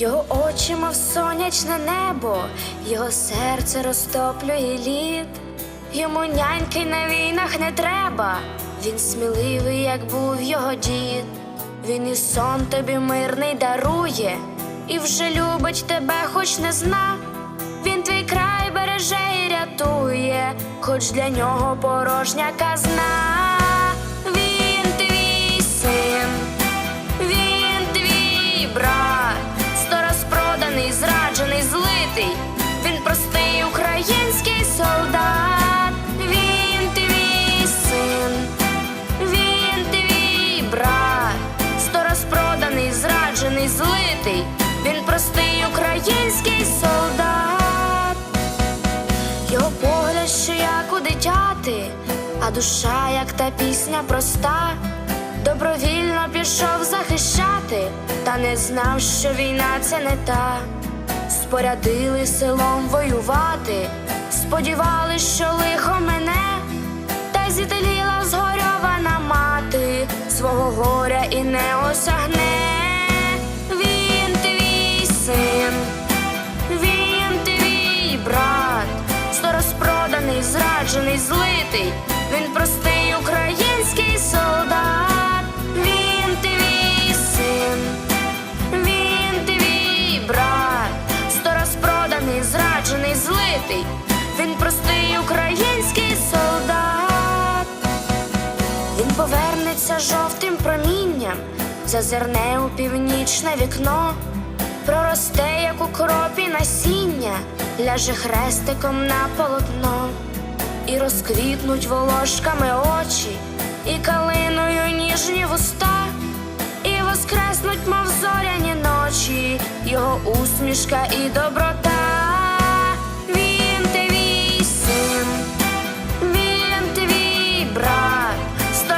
Його очі, мов сонячне небо, його серце розтоплює лід. Йому няньки на війнах не треба. Він сміливий, як був його дід. Він і сон тобі мирний дарує, і вже любить тебе, хоч не зна. Він твій край береже і рятує, хоч для нього порожня казна. Злитий. Він простий український солдат. Його погляд, що як у дитяти, а душа, як та пісня проста, добровільно пішов захищати, та не знав, що війна це не та. Спорядили селом воювати, сподівались, що лихо розпроданий, зраджений, злитий. Він простий український солдат. Він твій син, він твій брат, сто розпроданий, зраджений, злитий. Він простий український солдат. Він повернеться жовтим промінням, зазирне у північне вікно, проросте, як у кропі насіння, ляже хрестиком на полотно, і розквітнуть волошками очі, і калиною ніжні вуста, і воскреснуть, мов зоряні ночі, його усмішка і доброта. Він твій син. Він твій брат, сто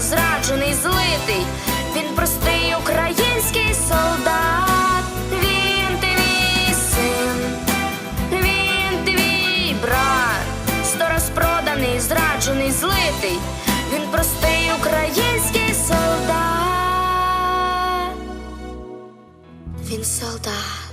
зраджений, злитий. Зраджений, злитий. Він простий український солдат. Він солдат.